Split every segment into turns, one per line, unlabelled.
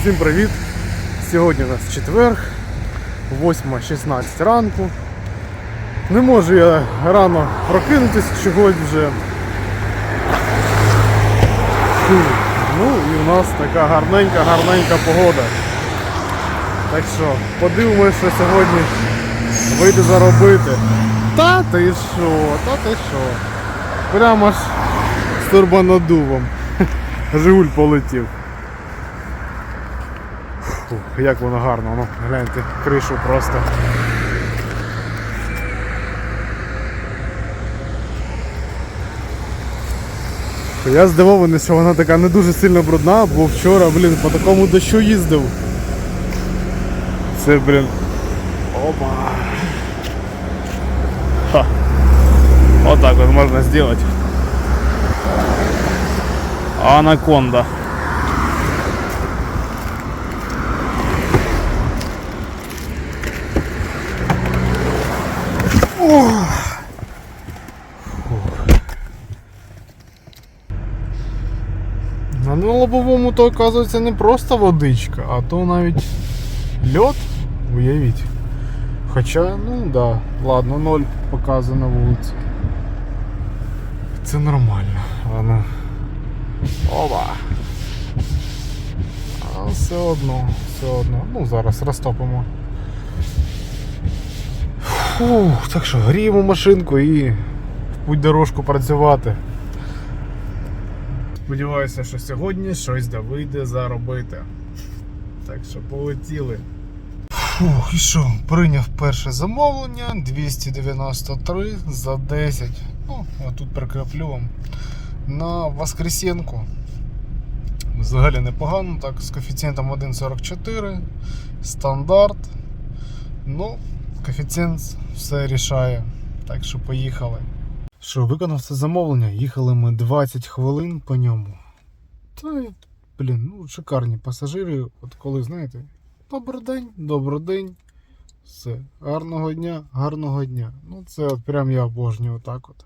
Всім привіт! Сьогодні у нас четверг, 8.16 ранку. Не можу я рано прокинутися чогось вже. Ну і у нас така гарненька, гарненька погода. Так що подивимось, що сьогодні вийде заробити. Та ти що, та ти що. Прямо ж з турбонадувом. Жигуль полетів. Фух, як воно гарно, ну гляньте, кришу просто. Я здивований, що вона така не дуже сильно брудна, бо вчора, блін, по такому дощу їздив. Це, блін. Опа. Ха. Вот так вот можно сделать. Анаконда. А на лобовому то оказується не просто водичка, а то навіть льот, уявіть. Хоча, ну да, ладно, ноль показує на вулиці. Це нормально. А ну. Оба. А все одно, все одно. Ну зараз розтопимо. Фух, так що гріємо машинку і в путь дорожку працювати. Сподіваюся, що сьогодні щось да вийде заробити. Так що полетіли. Фух, і що, прийняв перше замовлення 293 за 10. Ну, а тут прикріплю вам на Воскресенку. Взагалі непогано, так, з коефіцієнтом 1,44, стандарт. Ну, коефіцієнт все рішає. Так що поїхали. Що, виконав це замовлення, їхали ми 20 хвилин по ньому. Та, блін, ну шикарні пасажири, от коли, знаєте, добрий день, добрий день. Все, гарного дня, гарного дня. Ну це от прям я обожнюю отак от.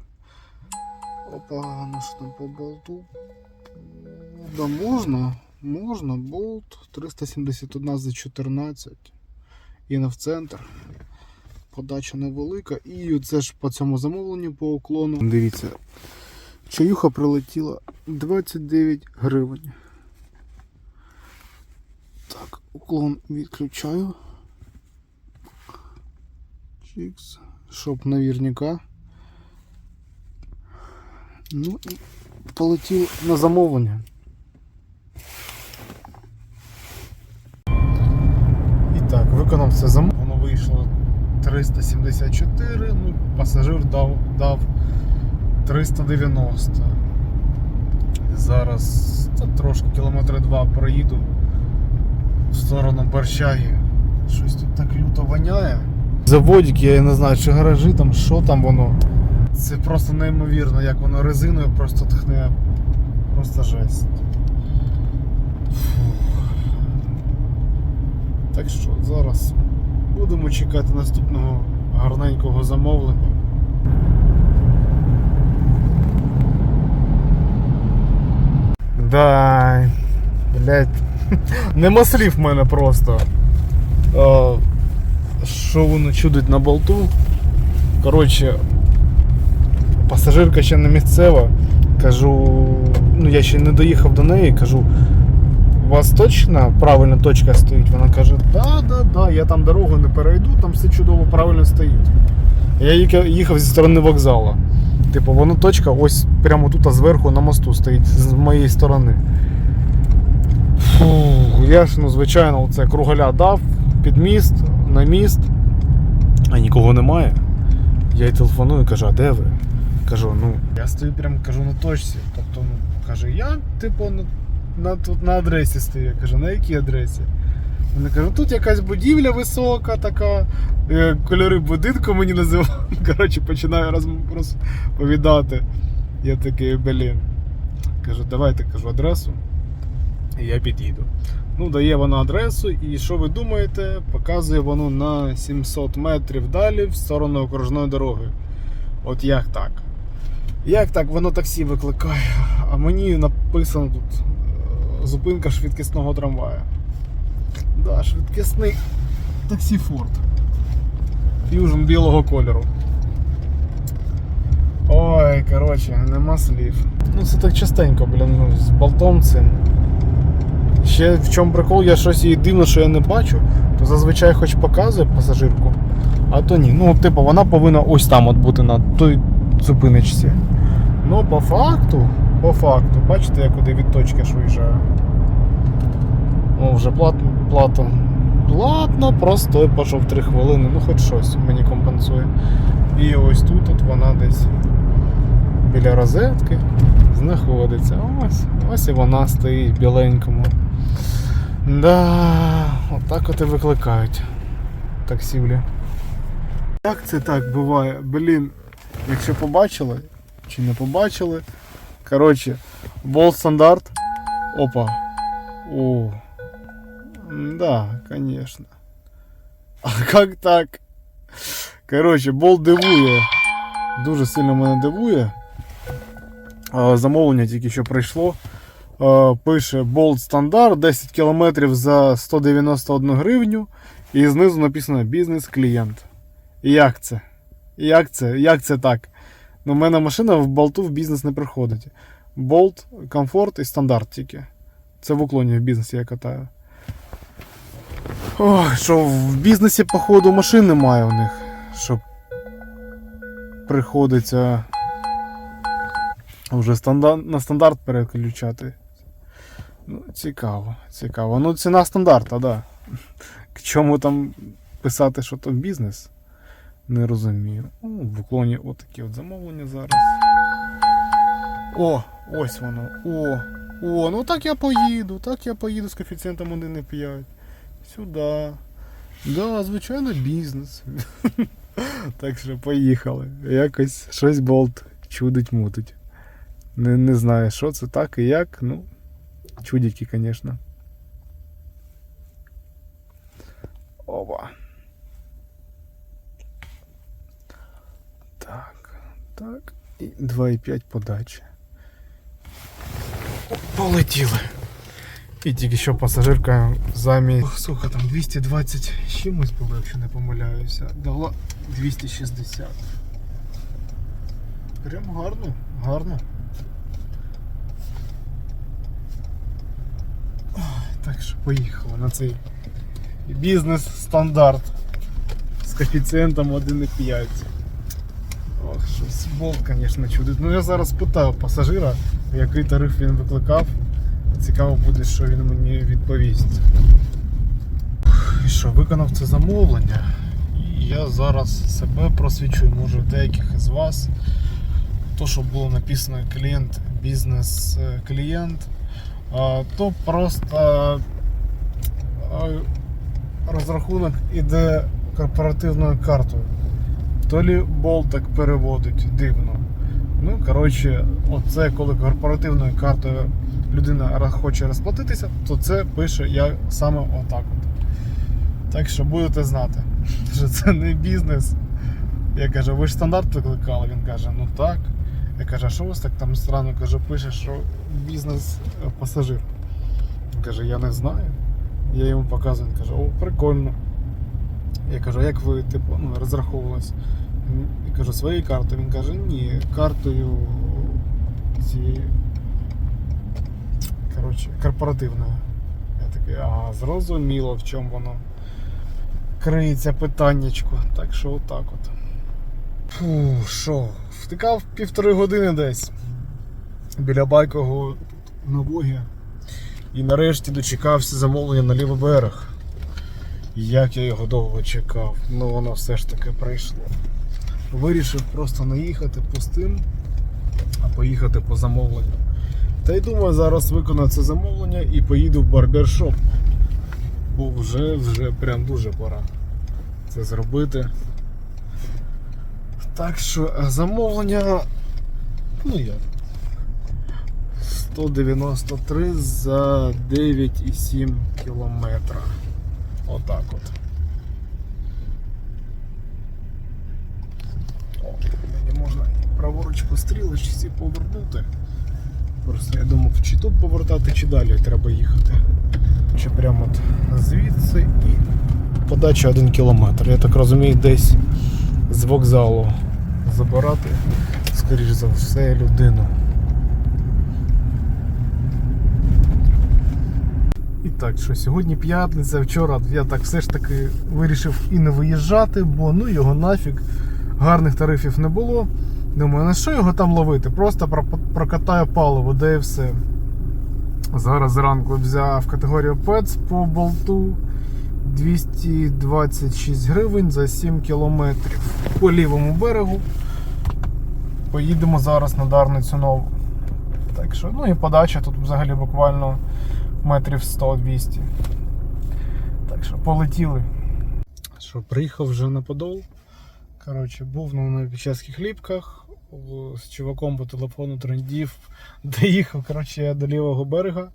Опа, ну що там по болту? Да можна, можна, болт 371 за 14. І на в центр. Подача невелика. І це ж по цьому замовленню по уклону. Дивіться, чаюха прилетіла 29 гривень. Так, уклон відключаю. Чікс. Щоб наверняка. Ну і полетів на замовлення. І так, виконав це замовлення. Воно вийшло 374, ну, пасажир дав, дав 390. Зараз та, трошки кілометри два проїду в сторону Борщаги. Щось тут так люто воняє. Заводик, я не знаю, чи гаражі там, що там воно. Це просто неймовірно, як воно резиною просто тхне. Просто жесть. Фух. Так що зараз будемо чекати наступного гарненького замовлення. Да, блять, нема слів в мене просто. О, що воно чудить на болту. Коротше, пасажирка ще не місцева. Кажу, ну я ще не доїхав до неї, кажу, у вас точно правильна точка стоїть? Вона каже, да, да, да, я там дорогу не перейду, там все чудово правильно стоїть. Я їхав- зі сторони вокзалу. Типу, воно точка ось прямо тут зверху на мосту стоїть з моєї сторони. Фу, я ж, ну, звичайно, це кругаля дав під міст, на міст, а нікого немає. Я їй телефоную, кажу, а де ви? Кажу, ну, я стою прямо кажу на точці. Тобто, ну, каже, я, типу, на, тут на адресі стою. Я кажу, на якій адресі? Вона каже, тут якась будівля висока, така, е, кольори будинку мені називають. Коротше, починаю розповідати. Я такий, блін. Кажу, давайте кажу адресу. І я під'їду. Ну, дає вона адресу, і що ви думаєте? Показує воно на 700 метрів далі в сторону окружної дороги. От як так? Як так воно таксі викликає? А мені написано тут зупинка швидкісного трамвая. Да, швидкісний таксі Форд. Фьюжн білого кольору. Ой, коротше, нема слів. Ну це так частенько, блін, ну, з болтом цим. Ще в чому прикол, я щось їй дивно, що я не бачу, то зазвичай хоч показує пасажирку, а то ні. Ну, типу, вона повинна ось там от бути на той зупиночці. Ну, по факту, по факту, бачите, я куди від точки аж виїжджаю. О, вже платно, платно. Платно, просто пішов 3 хвилини, ну хоч щось мені компенсує. І ось тут от вона десь біля розетки знаходиться. Ось, ось і вона стоїть біленькому. Да, отак от і викликають таксівлі. Як це так буває? Блін, якщо побачили чи не побачили. Коротше, болт стандарт. Опа. О. Да, конечно. А как так? Коротше, болт дивує. Дуже сильно мене дивує. Замовлення тільки що прийшло. Пише болт стандарт 10 км за 191 гривню. І знизу написано бізнес-клієнт. Як це? Як це? Як це так? Ну, в мене машина в болту в бізнес не приходить. Болт, комфорт і стандарт тільки. Це в уклоні в бізнесі я катаю. Ой, що в бізнесі, походу, машин немає у них, щоб приходиться вже стандарт, на стандарт переключати. Ну, цікаво, цікаво. Ну, ціна стандарта, да. К чому там писати, що то бізнес? Не розумію. Ну, в уклоні отакі от замовлення зараз. О, ось воно. О, о, ну так я поїду, так я поїду з коефіцієнтом 1,5. Сюди. Да, звичайно, бізнес. так що поїхали. Якось щось болт чудить мутить. Не, не знаю, що це так і як, ну, чудики, звісно. Опа. Так. І 2,5 подачі. Полетіли. І тільки що пасажирка замість. Ох, сука, там 220 з чимось було, якщо не помиляюся. Дала 260. Прям гарно, гарно. Так що поїхали на цей бізнес-стандарт з коефіцієнтом 1,5. Ох, щось болт, звісно, чудить. Ну я зараз питаю пасажира, який тариф він викликав. Цікаво буде, що він мені відповість. І що, виконав це замовлення. І я зараз себе просвічую, може деяких із вас. То, що було написано клієнт, бізнес-клієнт, то просто розрахунок іде корпоративною картою. То лі болт так переводить дивно. Ну, коротше, оце коли корпоративною картою людина хоче розплатитися, то це пише я саме отак. От. Так що будете знати, що це не бізнес. Я кажу, ви ж стандарт викликали? Він каже, ну так. Я кажу, а що у вас так там странно каже, пише, що бізнес е. Він каже, я не знаю. Я йому показую, він каже, о, прикольно. Я кажу, а як ви типу, ну, розраховувались? Я кажу, своєю картою. Він каже, ні, картою цією. Коротше, корпоративною. Я такий, ага, зрозуміло, в чому воно криється питаннячко. Так що отак от. Фу, що, втикав півтори години десь біля байкового навоги. І нарешті дочекався замовлення на лівий берег. Як я його довго чекав, ну воно все ж таки прийшло. Вирішив просто не їхати пустим, а поїхати по замовленню. Та й думаю, зараз виконаю це замовлення і поїду в барбершоп. Бо вже вже прям дуже пора це зробити. Так що замовлення. Ну як? 193 за 9,7 кілометра. Отак от. О, мені можна праворуч по стрілочці повернути. Просто я думав, чи тут повертати, чи далі треба їхати. Чи прямо от звідси і подача один кілометр. Я так розумію, десь з вокзалу забирати, скоріш за все, людину. І так, що сьогодні п'ятниця, вчора я так все ж таки вирішив і не виїжджати, бо ну його нафіг, гарних тарифів не було. Думаю, на що його там ловити? Просто прокатаю паливо, де і все. Зараз зранку взяв категорію PETS по болту 226 гривень за 7 кілометрів по лівому берегу. Поїдемо зараз на Дарницю нову. Так що, ну і подача тут взагалі буквально метрів 100-200. Так що полетіли. Що, приїхав вже на Подол. Коротше, був на Новопечерських ліпках. З чуваком по телефону трендів. Доїхав коротше, я до лівого берега.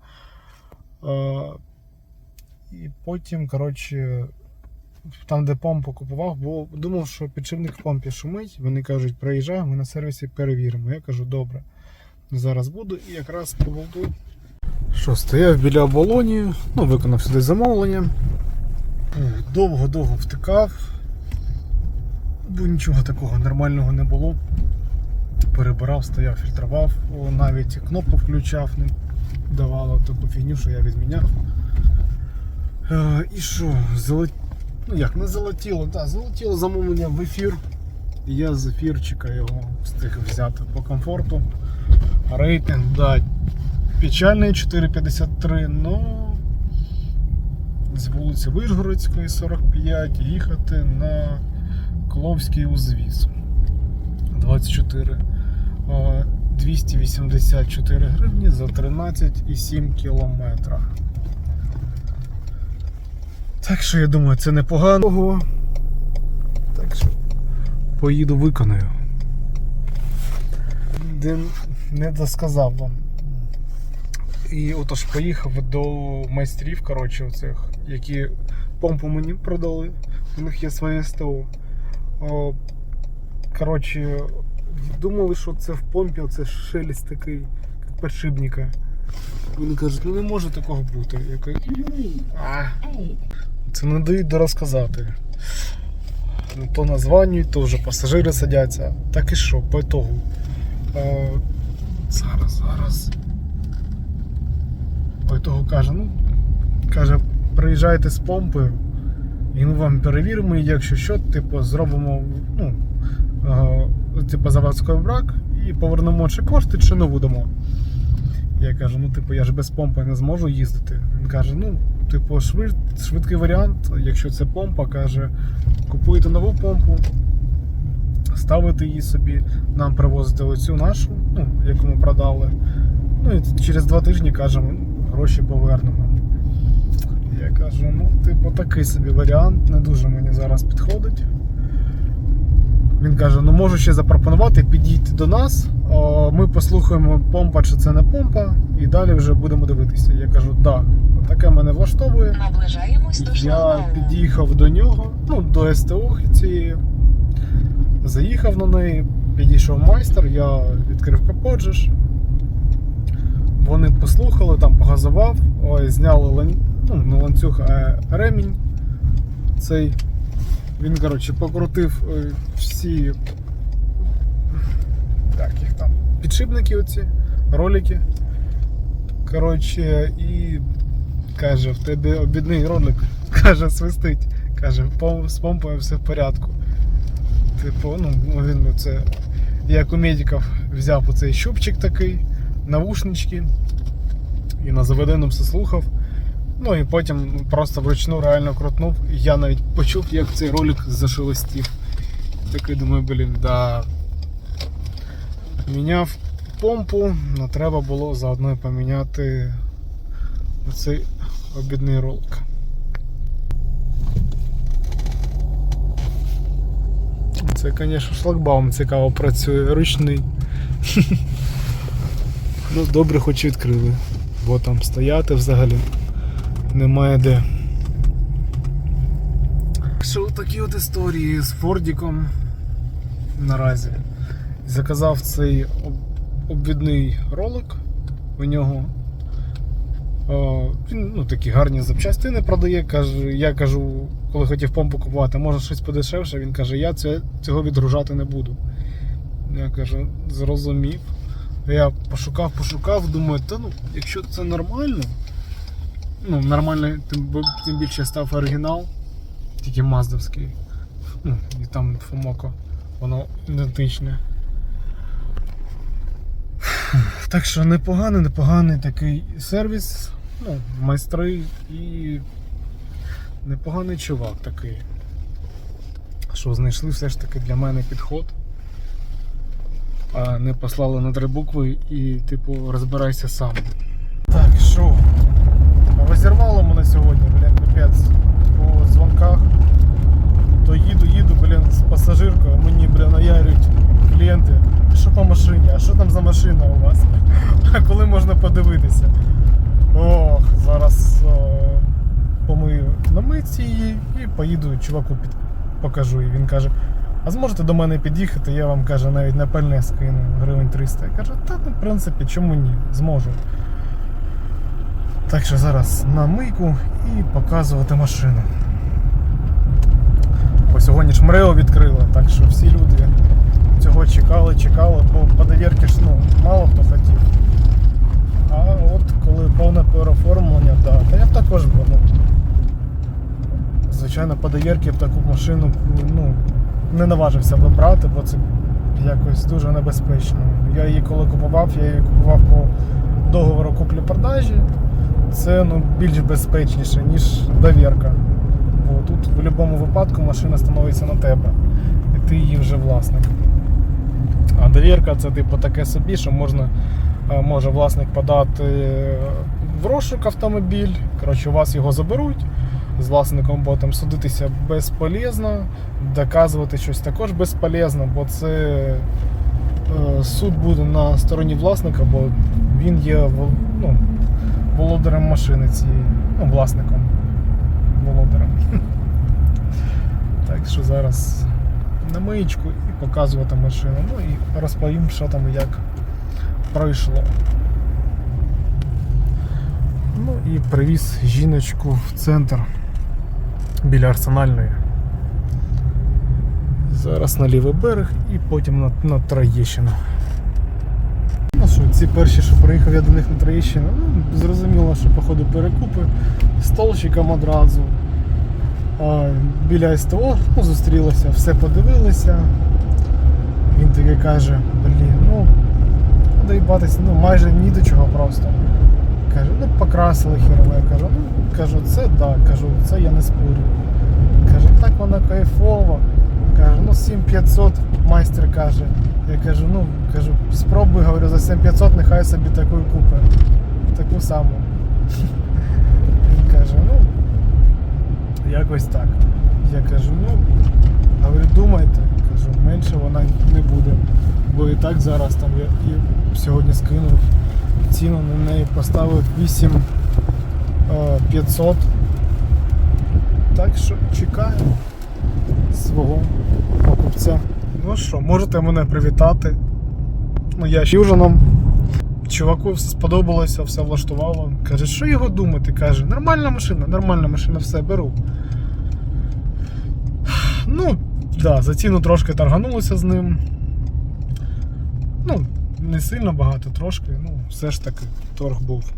І потім, коротше, там, де помпу купував, бо думав, що підшипник в помпі шумить. Вони кажуть, приїжджай, ми на сервісі перевіримо. Я кажу, добре. Зараз буду і якраз по болту що, стояв біля оболоні, ну, виконав сюди замовлення. Довго-довго втикав, бо нічого такого нормального не було. Перебирав, стояв, фільтрував, навіть кнопку включав, не давало таку фігню, що я відміняв. Е, і що, залет... ну як, не залетіло, так, залетіло замовлення в ефір. І я з ефірчика його встиг взяти по комфорту. Рейтинг, да, Печальний 4,53, ну з вулиці Вишгородської 45 їхати на Кловський узвіз 24. Е, 284 гривні за 13,7 кілометра. Так що я думаю, це непогано. Так що поїду виконаю. Де не досказав вам. І отож поїхав до майстрів, коротше, оцих, які помпу мені продали. У них є своє СТО. Коротше, думали, що це в помпі, оце шелест такий, як подшипника. Вони кажуть, ну не може такого бути. Я кажу, а, це не дають дорозказати. Ну, То названюють, то вже пасажири садяться. Так і що, по ітогу. Е, зараз, зараз по того каже, ну, каже, приїжджайте з помпою, і ми вам перевіримо, і якщо що, типу, зробимо ну, е, типу, заводський брак і повернемо чи кошти, чи нову дамо. Я кажу, ну типу, я ж без помпи не зможу їздити. Він каже, ну, типу, швид, швидкий варіант, якщо це помпа, каже, купуєте нову помпу, ставите її собі, нам привозите оцю нашу, ну, яку ми продали. Ну і через два тижні кажемо, гроші повернемо. Я кажу, ну, типу, такий собі варіант, не дуже мені зараз підходить. Він каже, ну можу ще запропонувати, підійти до нас, ми послухаємо, помпа чи це не помпа, і далі вже будемо дивитися. Я кажу, так, да, таке мене влаштовує.
Наближаємось до
Я під'їхав до нього, ну, до СТО цієї. Заїхав на неї, підійшов майстер, я відкрив ж. Вони послухали, там погазував, ой, зняли лан... ну, не ланцюг, а ремінь цей. Він, коротше, покрутив е, всі так, їх там, підшипники оці, ролики. Коротше, і каже, в тебе обідний ролик, каже, свистить. Каже, «Пом- з помпою все в порядку. Типу, ну, він це. Як у медиків взяв оцей щупчик такий, навушнички, і на заведеному все слухав. Ну і потім просто вручну реально крутнув. Я навіть почув, як цей ролик зашелестів. Такий думаю, блін, да. Міняв помпу, але треба було заодно поміняти оцей обідний ролик. Це, звісно, шлагбаум цікаво працює, ручний. Ну, добре, хоч відкрили, бо там стояти взагалі немає де. Що такі от історії з Фордіком наразі. Заказав цей обвідний ролик у нього. Він ну, такі гарні запчастини продає. Каже, я кажу, коли хотів помпу купувати, може щось подешевше. Він каже, я цього відгружати не буду. Я кажу, зрозумів. Я пошукав, пошукав, думаю, та ну, якщо це нормально, ну, нормально, тим, тим більше став оригінал, тільки маздовський. Ну, і там Фомоко, воно ідентичне. Так що непоганий, непоганий такий сервіс, ну, майстри і непоганий чувак такий. Що знайшли все ж таки для мене підход. А не послали на три букви і, типу, розбирайся сам. Так, що? Розірвало мене сьогодні, блін, капець, по дзвонках. То їду, їду, блін, з пасажиркою, мені, блін, наярюють клієнти. Що по машині? А що там за машина у вас? А коли можна подивитися? Ох, зараз о, помию на митці її і поїду чуваку під... покажу. І він каже, а зможете до мене під'їхати, я вам каже, навіть на пальне скину гривень 300. Я кажу, та ну, в принципі, чому ні? Зможу. Так що зараз на мийку і показувати машину. Бо сьогодні ж МРЕО відкрили, так що всі люди цього чекали, чекали, бо по довірки ж ну, мало хто хотів. А от коли повне переоформлення, да, та я б також би, ну, звичайно, по довірки б таку машину ну, не наважився би брати, бо це якось дуже небезпечно. Я її коли купував, я її купував по договору куплі-продажі. Це ну, більш безпечніше, ніж довірка. Бо тут в будь-якому випадку машина становиться на тебе. І ти її вже власник. А довірка це типу таке собі, що можна, е, може власник подати е, в розшук автомобіль. Коротше, у вас його заберуть. З власником потім судитися безполезно, доказувати щось також безполезно, бо це е, суд буде на стороні власника, бо він є ну, володарем машини цієї, ну, власником. Володарем. Так що зараз на миєчку і показувати машину. Ну і розповім, що там як пройшло. Ну і привіз жіночку в центр біля арсенальної. Зараз на лівий берег і потім на, на Троєщину. Ну що, ці перші, що приїхав я до них на Троєщину, ну, зрозуміло, що походу перекупи столчиком одразу. А, біля СТО ну, зустрілися, все подивилися. Він таки каже, блін, ну, доїбатися, ну майже ні до чого просто. Каже, ну покрасили херово. Кажу, ну кажу, це да, кажу, це я не спорю. Каже, так вона кайфова. Каже, ну 7500 майстер каже. Я кажу, ну кажу, спробуй, говорю, за 7500 нехай собі таку купить. Таку саму. Він каже, ну, якось так. Я кажу, ну, говорю, думайте, кажу, менше вона не буде. Бо і так зараз там я і сьогодні скинув ціну на неї поставив 8 е, 500. Так що чекаю свого покупця. Ну що, можете мене привітати. Ну, я ще южином. Чуваку все сподобалося, все влаштувало. Каже, що його думати? Каже, нормальна машина, нормальна машина, все беру. Ну, да, за ціну трошки торганулося з ним. Ну, не сильно багато, трошки, ну, все ж таки торг був.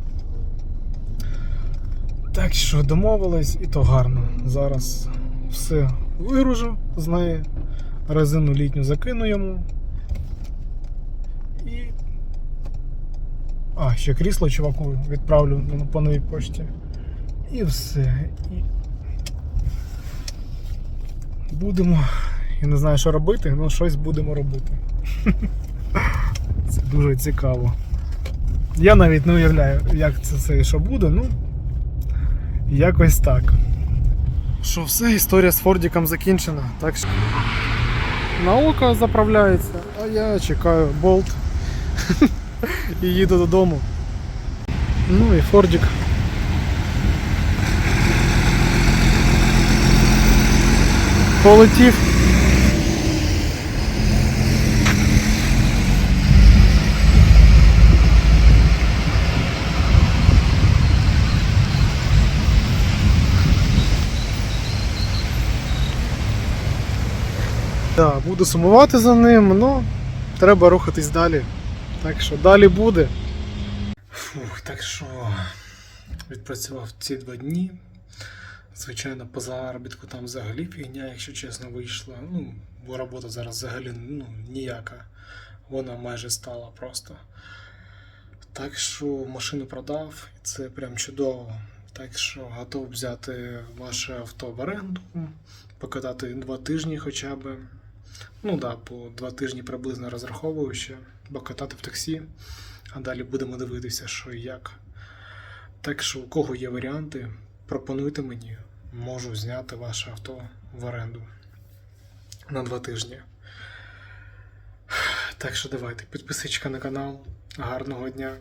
Так що домовились, і то гарно. Зараз все вигружу з неї, резину літню закину йому. І. А, ще крісло чуваку відправлю по новій пошті. І все. І... Будемо. Я не знаю, що робити, але щось будемо робити. Дуже цікаво. Я навіть не уявляю, як це, це що буде, ну якось так. Що все, історія з Фордіком закінчена. Так що на око заправляється, а я чекаю болт і їду додому. Ну і Фордік. Полетів. Да, буду сумувати за ним, ну треба рухатись далі. Так що далі буде. Фух, так що відпрацював ці два дні. Звичайно, по заробітку там взагалі фігня, якщо чесно, вийшла. Ну, бо робота зараз взагалі ну, ніяка. Вона майже стала просто. Так що машину продав, і це прям чудово. Так що готов взяти ваше авто в оренду, покатати два тижні хоча б. Ну да, по два тижні приблизно розраховую ще, покатати в таксі, а далі будемо дивитися, що і як. Так що, у кого є варіанти, пропонуйте мені, можу зняти ваше авто в оренду на два тижні. Так що давайте, підписочка на канал. Гарного дня,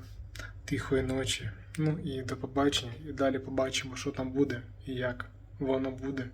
тихої ночі. Ну і до побачення. І далі побачимо, що там буде і як воно буде.